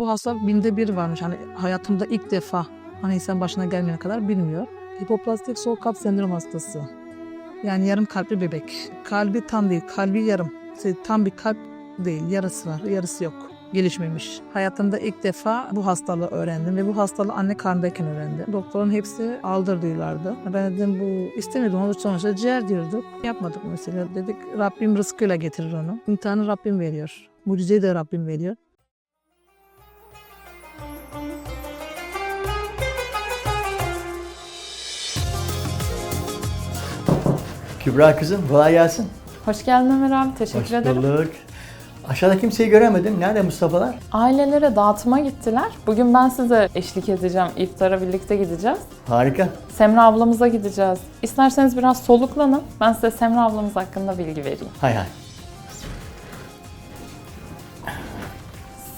Bu hastalık binde bir varmış. Hani hayatımda ilk defa hani insan başına gelmeyene kadar bilmiyor. Hipoplastik sol kalp sendrom hastası. Yani yarım kalpli bebek. Kalbi tam değil, kalbi yarım. İşte Tam bir kalp değil, yarısı var, yarısı yok. Gelişmemiş. Hayatımda ilk defa bu hastalığı öğrendim ve bu hastalığı anne karnındayken öğrendim. Doktorun hepsi aldır diyorlardı. Ben dedim bu istemiyordum ama sonuçta ciğer diyorduk. Yapmadık mesela. Dedik Rabbim rızkıyla getirir onu. İmtihanı Rabbim veriyor. Mucizeyi de Rabbim veriyor. Kübra kızım kolay gelsin. Hoş geldin Ömer abi. Teşekkür Hoş ederim. bulduk. Aşağıda kimseyi göremedim. Nerede Mustafa'lar? Ailelere dağıtıma gittiler. Bugün ben size eşlik edeceğim. İftara birlikte gideceğiz. Harika. Semra ablamıza gideceğiz. İsterseniz biraz soluklanın. Ben size Semra ablamız hakkında bilgi vereyim. Hay hay.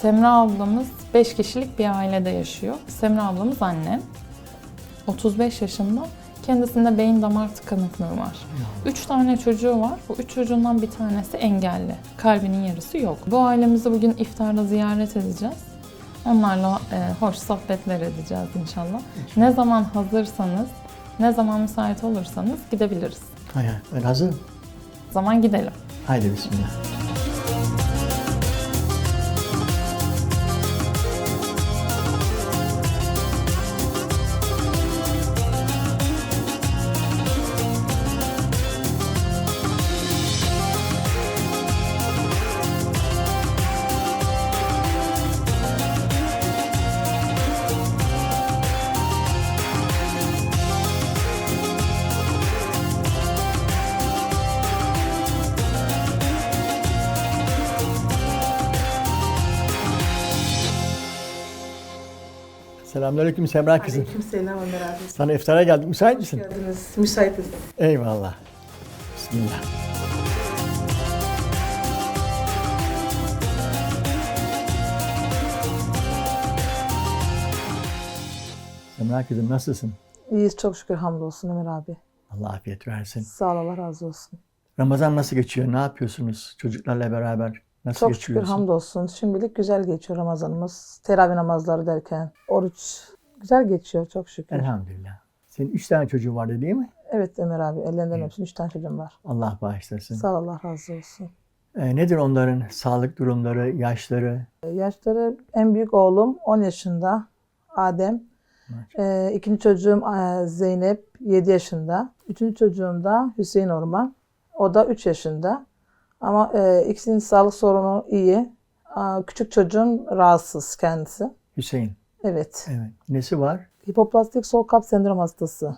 Semra ablamız 5 kişilik bir ailede yaşıyor. Semra ablamız anne. 35 yaşında. Kendisinde beyin damar tıkanıklığı var. 3 tane çocuğu var. Bu 3 çocuğundan bir tanesi engelli. Kalbinin yarısı yok. Bu ailemizi bugün iftarda ziyaret edeceğiz. Onlarla e, hoş sohbetler edeceğiz inşallah. Ne zaman hazırsanız, ne zaman müsait olursanız gidebiliriz. Hay hay. Ben hazırım. O zaman gidelim. Haydi bismillah. Selamünaleyküm Semra kızım. Aleykümselam Ömer abi. Sana iftara geldik. Müsait misin? geldiniz. Müsaitiz. Eyvallah. Bismillah. Semra kızım nasılsın? İyiyiz çok şükür hamdolsun Ömer abi. Allah afiyet versin. Sağ ol Allah razı olsun. Ramazan nasıl geçiyor? Ne yapıyorsunuz çocuklarla beraber? Nasıl Çok şükür geçiyorsun? hamdolsun. Şimdilik güzel geçiyor Ramazanımız. Teravih namazları derken oruç güzel geçiyor çok şükür. Elhamdülillah. Senin üç tane çocuğun vardı değil mi? Evet Ömer abi ellerinden öpsün. Üç tane çocuğum var. Allah bağışlasın. Sağ ol Allah razı olsun. Ee, nedir onların sağlık durumları, yaşları? Yaşları en büyük oğlum 10 yaşında Adem. Ee, ikinci çocuğum e, Zeynep 7 yaşında. Üçüncü çocuğum da Hüseyin Orman. O da 3 yaşında. Ama e, ikisinin sağlık sorunu iyi. Aa, küçük çocuğum rahatsız kendisi. Hüseyin. Evet. Evet. Nesi var? Hipoplastik sol kalp sendrom hastası.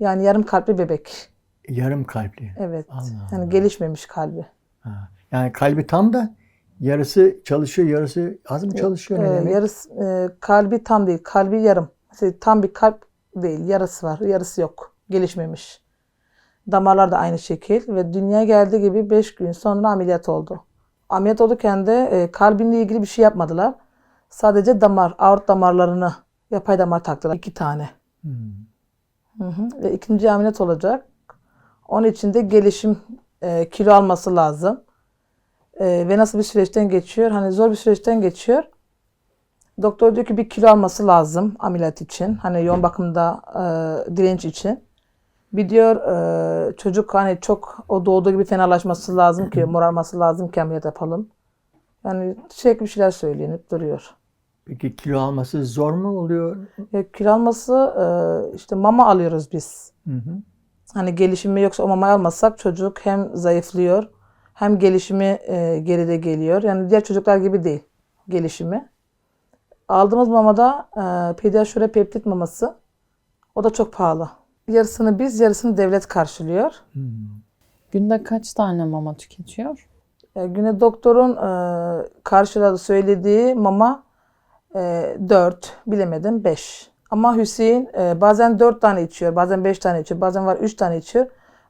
Yani yarım kalpli bebek. Yarım kalpli. Evet. Allah Yani Allah. gelişmemiş kalbi. Ha. Yani kalbi tam da yarısı çalışıyor, yarısı az mı çalışıyor? Ne Ee, demek? yarısı e, kalbi tam değil, kalbi yarım. Mesela tam bir kalp değil, yarısı var, yarısı yok. Gelişmemiş. Damarlar da aynı şekil ve dünyaya geldiği gibi 5 gün sonra ameliyat oldu. Ameliyat olurken de e, kalbinle ilgili bir şey yapmadılar. Sadece damar, aort damarlarını yapay damar taktılar. iki tane. Hmm. Hı hı. Ve ikinci ameliyat olacak. Onun için de gelişim, e, kilo alması lazım. E, ve nasıl bir süreçten geçiyor? Hani zor bir süreçten geçiyor. Doktor diyor ki bir kilo alması lazım ameliyat için. Hani yoğun bakımda e, direnç için. Bir diyor e, çocuk hani çok o doğduğu gibi fenalaşması lazım ki, morarması lazım ki ameliyat yapalım. Yani sürekli bir şeyler söylenip duruyor. Peki kilo alması zor mu oluyor? E, kilo alması e, işte mama alıyoruz biz. Hı hı. Hani gelişimi yoksa o mamayı almazsak çocuk hem zayıflıyor hem gelişimi e, geride geliyor. Yani diğer çocuklar gibi değil gelişimi. Aldığımız mamada e, pediaşure peptit maması. O da çok pahalı. Yarısını biz, yarısını devlet karşılıyor. Hmm. Günde kaç tane mama tüketiyor? E, güne doktorun e, karşıladığı söylediği mama e, 4, bilemedim 5. Ama Hüseyin e, bazen 4 tane içiyor, bazen 5 tane içiyor, bazen var 3 tane içiyor.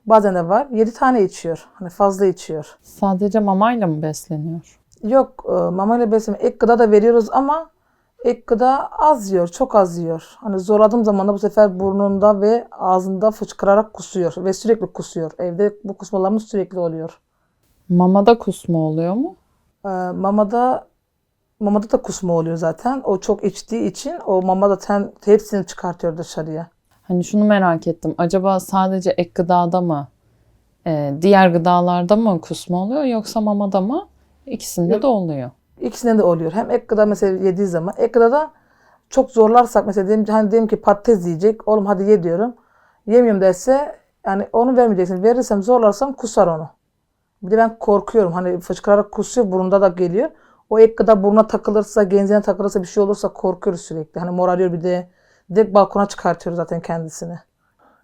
Bazen de var 7 tane içiyor. Hani fazla içiyor. Sadece mamayla mı besleniyor? Yok e, mamayla besleme. Ek gıda da veriyoruz ama ek gıda az yiyor. Çok az yiyor. Hani zorladığım zaman da bu sefer burnunda ve ağzında fıçkırarak kusuyor. Ve sürekli kusuyor. Evde bu kusmalarımız sürekli oluyor. Mamada kusma oluyor mu? E, mamada Mamada da kusma oluyor zaten. O çok içtiği için o mama da ten, hepsini çıkartıyor dışarıya. Hani şunu merak ettim. Acaba sadece ek gıdada mı, e, diğer gıdalarda mı kusma oluyor yoksa mamada mı? İkisinde Yok. de oluyor. İkisinden de oluyor. Hem ek gıda mesela yediği zaman. Ek gıdada çok zorlarsak mesela diyelim, hani diyelim ki patates yiyecek. Oğlum hadi ye diyorum. Yemiyorum derse yani onu vermeyeceksin. Verirsem zorlarsam kusar onu. Bir de ben korkuyorum. Hani fışkırarak kusuyor. Burnunda da geliyor. O ek gıda burnuna takılırsa, genzine takılırsa bir şey olursa korkuyoruz sürekli. Hani morarıyor bir de. Direkt balkona çıkartıyor zaten kendisini.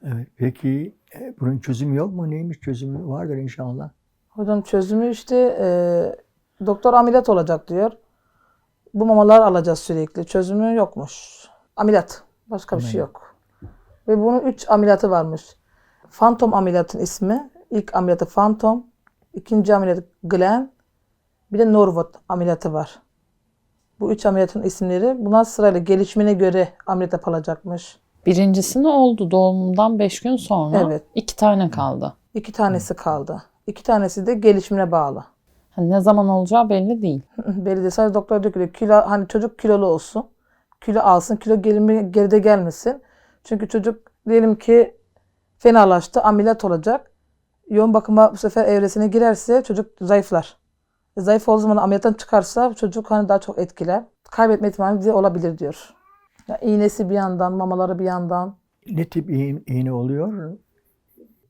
Evet. Peki e, bunun çözümü yok mu? Neymiş çözümü? Vardır inşallah. Hocam çözümü işte e, doktor ameliyat olacak diyor. Bu mamalar alacağız sürekli. Çözümü yokmuş. Ameliyat. Başka bir şey yok. Ve bunun üç ameliyatı varmış. Phantom ameliyatın ismi. İlk ameliyatı Phantom. ikinci ameliyatı Glen. Bir de Norwood ameliyatı var. Bu üç ameliyatın isimleri. Bunlar sırayla gelişimine göre ameliyat yapılacakmış. Birincisi ne oldu? Doğumundan 5 gün sonra. Evet. İki tane kaldı. İki tanesi kaldı. İki tanesi de gelişimine bağlı. Hani ne zaman olacağı belli değil. Belli değil. Sadece doktor diyor ki kilo, hani çocuk kilolu olsun. Kilo alsın. Kilo gelimi, geride gelmesin. Çünkü çocuk diyelim ki fenalaştı. Ameliyat olacak. Yoğun bakıma bu sefer evresine girerse çocuk zayıflar. E, Zayıf olduğu zaman ameliyattan çıkarsa çocuk hani daha çok etkiler. Kaybetme ihtimali bize olabilir diyor. Ya, iğnesi bir yandan, mamaları bir yandan. Ne tip iğne, oluyor?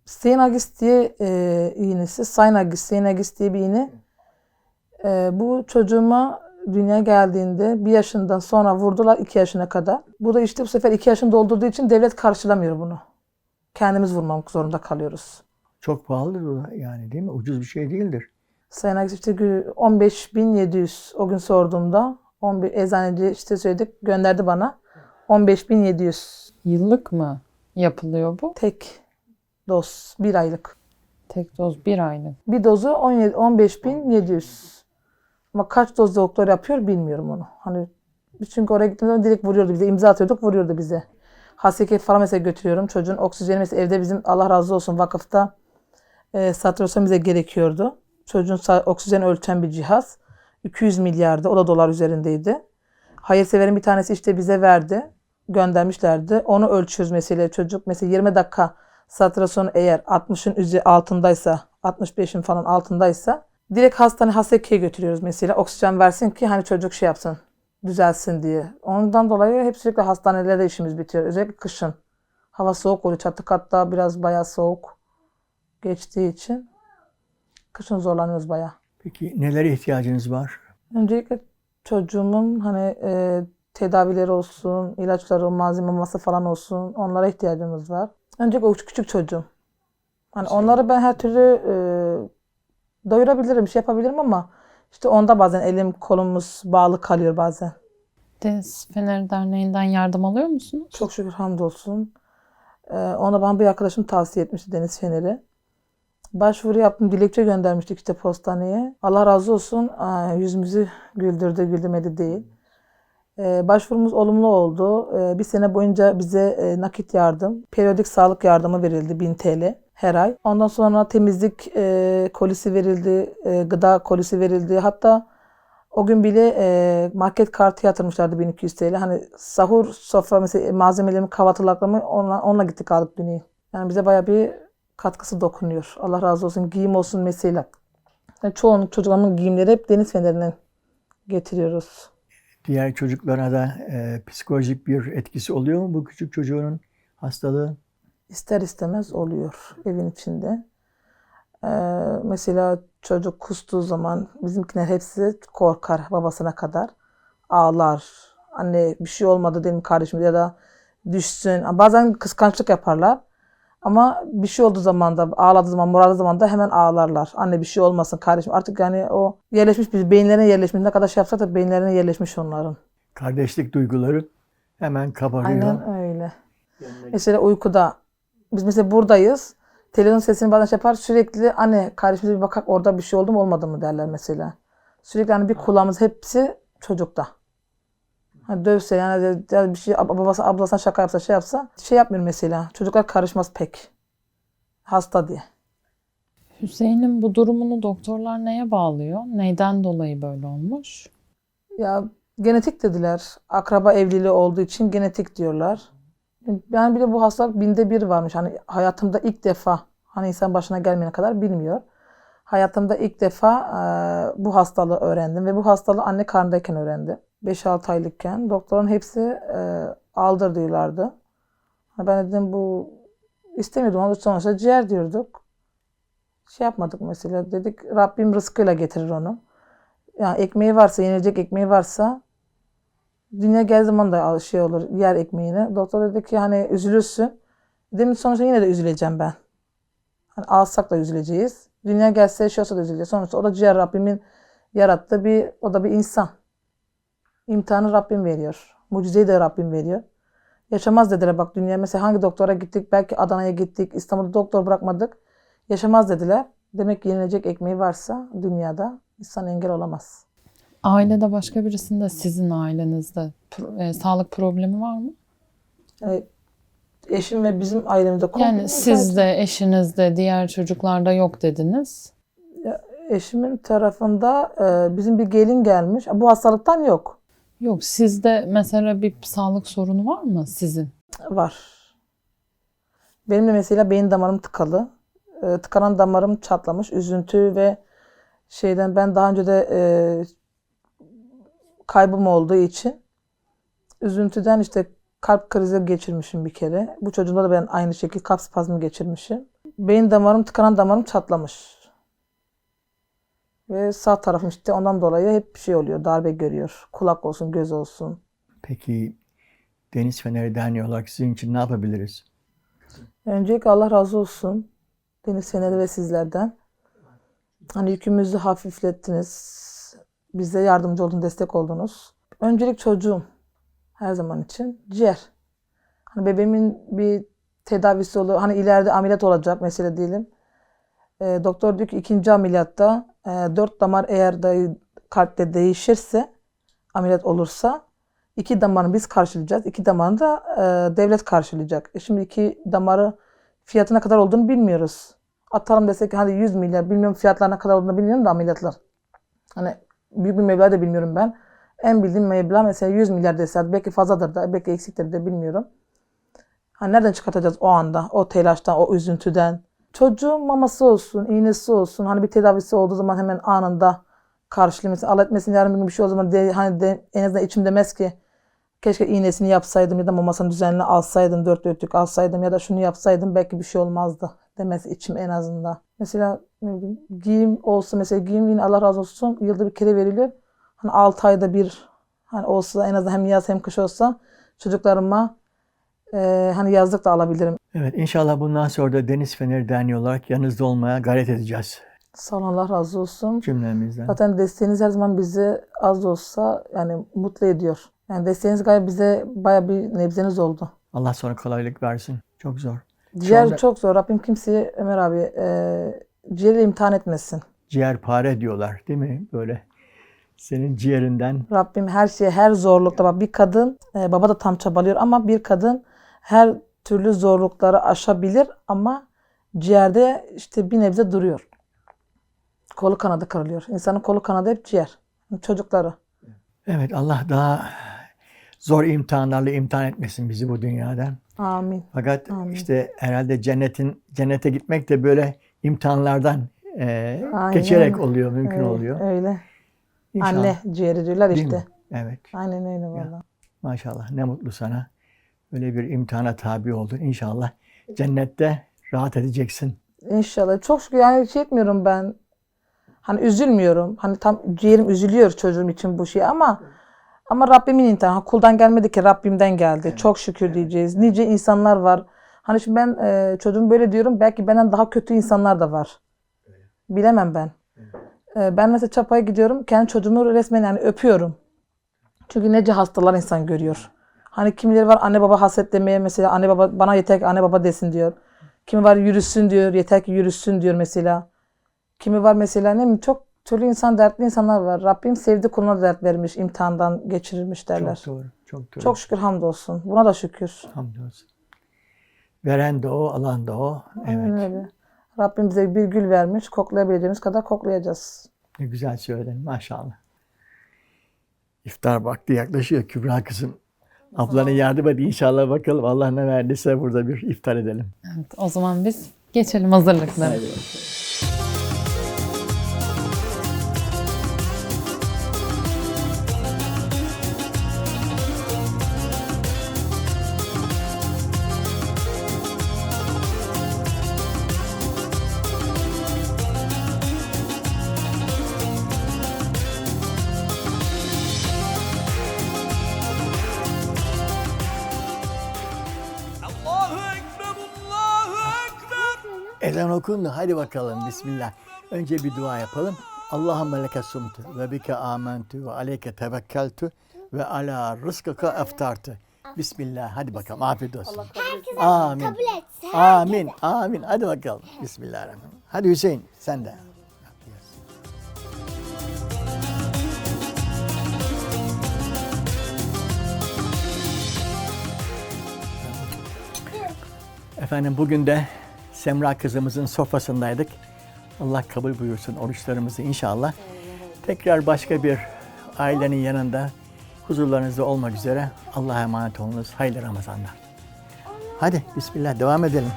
Steinagis diye e, iğnesi, Synagis, Steinagis diye bir iğne. E, bu çocuğuma dünyaya geldiğinde bir yaşından sonra vurdular iki yaşına kadar. Bu da işte bu sefer iki yaşını doldurduğu için devlet karşılamıyor bunu. Kendimiz vurmak zorunda kalıyoruz. Çok pahalıdır o yani değil mi? Ucuz bir şey değildir. Synagis işte gü- 15.700 o gün sorduğumda 11 eczaneci işte söyledik gönderdi bana. 15.700 Yıllık mı yapılıyor bu? tek doz bir aylık. Tek doz bir aylık. Bir dozu 17 15.700. Ama kaç doz doktor yapıyor bilmiyorum onu. Hani çünkü oraya gittiğimde direkt vuruyordu bize. imza atıyorduk vuruyordu bize. Haseki falan mesela götürüyorum. Çocuğun oksijeni mesela evde bizim Allah razı olsun vakıfta e, saturasyon bize gerekiyordu. Çocuğun oksijen ölçen bir cihaz. 200 milyardı. O da dolar üzerindeydi. Hayırseverin bir tanesi işte bize verdi. Göndermişlerdi. Onu ölçüyoruz mesela çocuk. Mesela 20 dakika saturasyonu eğer 60'ın üzeri altındaysa 65'in falan altındaysa direkt hastane Haseki'ye götürüyoruz mesela. Oksijen versin ki hani çocuk şey yapsın düzelsin diye. Ondan dolayı hep sürekli hastanelerde işimiz bitiyor. Özellikle kışın. Hava soğuk oluyor. Çatı katta biraz bayağı soğuk geçtiği için kışın zorlanıyoruz bayağı. Peki nelere ihtiyacınız var? Öncelikle çocuğumun hani e, tedavileri olsun, ilaçları, malzeme maması falan olsun onlara ihtiyacımız var. Öncelikle o küçük çocuğum. Hani onları ben her türlü e, doyurabilirim, şey yapabilirim ama işte onda bazen elim kolumuz bağlı kalıyor bazen. Deniz Feneri Derneği'nden yardım alıyor musunuz? Çok şükür hamdolsun. Ee, ona bana bir arkadaşım tavsiye etmişti Deniz Fener'i. Başvuru yaptım. Dilekçe göndermiştik işte postaneye. Allah razı olsun. Aa, yüzümüzü güldürdü, güldürmedi değil. Ee, başvurumuz olumlu oldu. Ee, bir sene boyunca bize e, nakit yardım, periyodik sağlık yardımı verildi 1000 TL her ay. Ondan sonra temizlik e, kolisi verildi, e, gıda kolisi verildi. Hatta o gün bile e, market kartı yatırmışlardı 1200 TL. Hani sahur sofra mesela malzemelerimi, kahvaltılıklarımı onunla, onunla gittik aldık dünyayı. Yani bize bayağı bir katkısı dokunuyor. Allah razı olsun. Giyim olsun mesela. Yani çoğunluk çocuklarımın giyimleri hep deniz fenerinden getiriyoruz. Diğer çocuklara da e, psikolojik bir etkisi oluyor mu bu küçük çocuğun hastalığı? İster istemez oluyor evin içinde. Ee, mesela çocuk kustuğu zaman bizimkiler hepsi korkar babasına kadar. Ağlar. Anne bir şey olmadı değil mi kardeşim ya da düşsün. Bazen kıskançlık yaparlar. Ama bir şey olduğu zaman da ağladığı zaman, morardığı zaman da hemen ağlarlar. Anne bir şey olmasın kardeşim. Artık yani o yerleşmiş bir beyinlerine yerleşmiş. Ne kadar şey yapsa da beyinlerine yerleşmiş onların. Kardeşlik duyguları hemen kabarıyor. Aynen öyle. Mesela uykuda biz mesela buradayız. Televizyon sesini bazen şey yapar sürekli anne kardeşimize bir bakak orada bir şey oldu mu olmadı mı derler mesela. Sürekli hani bir kulağımız hepsi çocukta. Hani dövse yani ya bir şey ab- babası ablasına şaka yapsa şey yapsa şey yapmıyor mesela. Çocuklar karışmaz pek. Hasta diye. Hüseyin'in bu durumunu doktorlar neye bağlıyor? Neyden dolayı böyle olmuş? Ya genetik dediler. Akraba evliliği olduğu için genetik diyorlar. Yani bir de bu hastalık binde bir varmış. Hani hayatımda ilk defa hani insan başına gelmeyene kadar bilmiyor. Hayatımda ilk defa e, bu hastalığı öğrendim ve bu hastalığı anne karnındayken öğrendim. 5-6 aylıkken doktorun hepsi e, aldır diyorlardı. Ha, Ben dedim bu istemiyordum ama sonuçta ciğer diyorduk. Şey yapmadık mesela dedik Rabbim rızkıyla getirir onu. Yani ekmeği varsa, yenilecek ekmeği varsa dünya gel zaman da şey olur, yer ekmeğini. Doktor dedi ki hani üzülürsün. Dedim sonuçta yine de üzüleceğim ben. Hani alsak da üzüleceğiz. Dünya gelse şey olsa da üzüleceğiz. Sonuçta o da ciğer Rabbimin yarattığı bir, o da bir insan. İmtihanı Rabbim veriyor. Mucizeyi de Rabbim veriyor. Yaşamaz dediler bak dünya. Mesela hangi doktora gittik? Belki Adana'ya gittik. İstanbul'da doktor bırakmadık. Yaşamaz dediler. Demek ki yenilecek ekmeği varsa dünyada insan engel olamaz. Ailede başka birisinde sizin ailenizde pro- e, sağlık problemi var mı? Yani eşim ve bizim ailemizde komple- Yani sizde, eşinizde, diğer çocuklarda yok dediniz. eşimin tarafında e, bizim bir gelin gelmiş. Bu hastalıktan yok. Yok sizde mesela bir sağlık sorunu var mı sizin? Var. Benim de mesela beyin damarım tıkalı. E, tıkanan damarım çatlamış. Üzüntü ve şeyden ben daha önce de e, kaybım olduğu için üzüntüden işte kalp krizi geçirmişim bir kere. Bu çocuğumda da ben aynı şekilde kalp spazmı geçirmişim. Beyin damarım tıkanan damarım çatlamış. Ve sağ tarafım işte ondan dolayı hep bir şey oluyor. Darbe görüyor. Kulak olsun, göz olsun. Peki Deniz Feneri Derneği olarak sizin için ne yapabiliriz? Öncelikle Allah razı olsun. Deniz Fener'i ve sizlerden. Hani yükümüzü hafiflettiniz. Bize yardımcı oldunuz, destek oldunuz. Öncelik çocuğum her zaman için ciğer. Hani bebeğimin bir tedavisi olur. Hani ileride ameliyat olacak mesela diyelim. E, doktor diyor ki ikinci ameliyatta e, dört damar eğer da kalpte değişirse ameliyat olursa iki damarını biz karşılayacağız. iki damarını da e, devlet karşılayacak. E şimdi iki damarı fiyatı ne kadar olduğunu bilmiyoruz. Atalım desek hadi 100 milyar bilmiyorum fiyatlar ne kadar olduğunu bilmiyorum da ameliyatlar. Hani büyük bir meblağ da bilmiyorum ben. En bildiğim meblağ mesela 100 milyar dese belki fazladır da belki eksiktir de bilmiyorum. Hani nereden çıkartacağız o anda? O telaştan, o üzüntüden. Çocuğun maması olsun, iğnesi olsun. Hani bir tedavisi olduğu zaman hemen anında karşılaması, al etmesin yarın bir bir şey o zaman de, hani de, en azından içim demez ki keşke iğnesini yapsaydım ya da mamasını düzenli alsaydım, dört dörtlük alsaydım ya da şunu yapsaydım belki bir şey olmazdı demez içim en azından. Mesela ne bileyim, giyim olsa mesela giyim yine Allah razı olsun yılda bir kere veriliyor. Hani 6 ayda bir hani olsa en azından hem yaz hem kış olsa çocuklarıma eee, hani yazlık da alabilirim. Evet inşallah bundan sonra da Deniz Feneri Derneği olarak yanınızda olmaya gayret edeceğiz Sağ olun Allah razı olsun. cümlemizden. Zaten desteğiniz her zaman bizi az da olsa yani mutlu ediyor. Yani desteğiniz gayet bize baya bir nebzeniz oldu. Allah sonra kolaylık versin. Çok zor. Ciğer anda- çok zor. Rabbim kimseyi Ömer abi e, ciğeri imtihan etmesin. Ciğerpare diyorlar değil mi? Böyle senin ciğerinden Rabbim her şeye, her zorlukta bak bir kadın, e, baba da tam çabalıyor ama bir kadın her türlü zorlukları aşabilir ama ciğerde işte bir nebze duruyor. Kolu kanadı kırılıyor. İnsanın kolu kanadı hep ciğer. Çocukları. Evet Allah daha zor imtihanlarla imtihan etmesin bizi bu dünyadan. Amin. Fakat Amin. işte herhalde cennetin cennete gitmek de böyle imtihanlardan e, Aynen. geçerek oluyor, mümkün Öyle, oluyor. Öyle. İnşallah. Anne ciğeri diyorlar Değil işte. mi? Evet. Aynen öyle valla. Maşallah ne mutlu sana. Böyle bir imtihana tabi oldun. İnşallah cennette rahat edeceksin. İnşallah. Çok şükür yani şey etmiyorum ben. Hani üzülmüyorum. Hani tam ciğerim üzülüyor çocuğum için bu şey ama ama Rabbimin imtihanı. Kuldan gelmedi ki Rabbimden geldi. Çok şükür diyeceğiz. Nice insanlar var. Hani şimdi ben e, çocuğum böyle diyorum. Belki benden daha kötü insanlar da var. Bilemem ben. E, ben mesela çapaya gidiyorum. Kendi çocuğumu resmen yani öpüyorum. Çünkü nece hastalar insan görüyor. Hani kimileri var anne baba hasret demeye mesela anne baba bana yeter ki anne baba desin diyor. Kimi var yürüsün diyor, yeter ki yürüsün diyor mesela. Kimi var mesela ne bileyim çok türlü insan, dertli insanlar var. Rabbim sevdi kuluna dert vermiş, imtihandan geçirilmiş derler. Çok doğru. Çok doğru. Çok şükür hamdolsun. Buna da şükür. Hamdolsun. Veren de o, alan da o. Aynen Evet. öyle. Rabbim bize bir gül vermiş. Koklayabileceğimiz kadar koklayacağız. Ne güzel söyledin maşallah. İftar vakti yaklaşıyor. Kübra kızım. Ablana yardım et inşallah bakalım. Allah ne verdiyse burada bir iftar edelim. Evet, o zaman biz geçelim hazırlıklara. Ezan okundu. Hadi bakalım. Bismillah. Önce bir dua yapalım. Allahümme leke sumtu ve bike amentu ve aleyke tevekkeltu ve ala rızkaka eftartu. Bismillah. Hadi bakalım. Afiyet olsun. Herkes Amin. kabul et. Amin. Amin. Hadi bakalım. Bismillahirrahmanirrahim. Hadi Hüseyin sen de. Efendim bugün de Semra kızımızın sofrasındaydık. Allah kabul buyursun oruçlarımızı inşallah. Tekrar başka bir ailenin yanında huzurlarınızda olmak üzere Allah'a emanet olunuz. Hayırlı Ramazanlar. Hadi Bismillah devam edelim.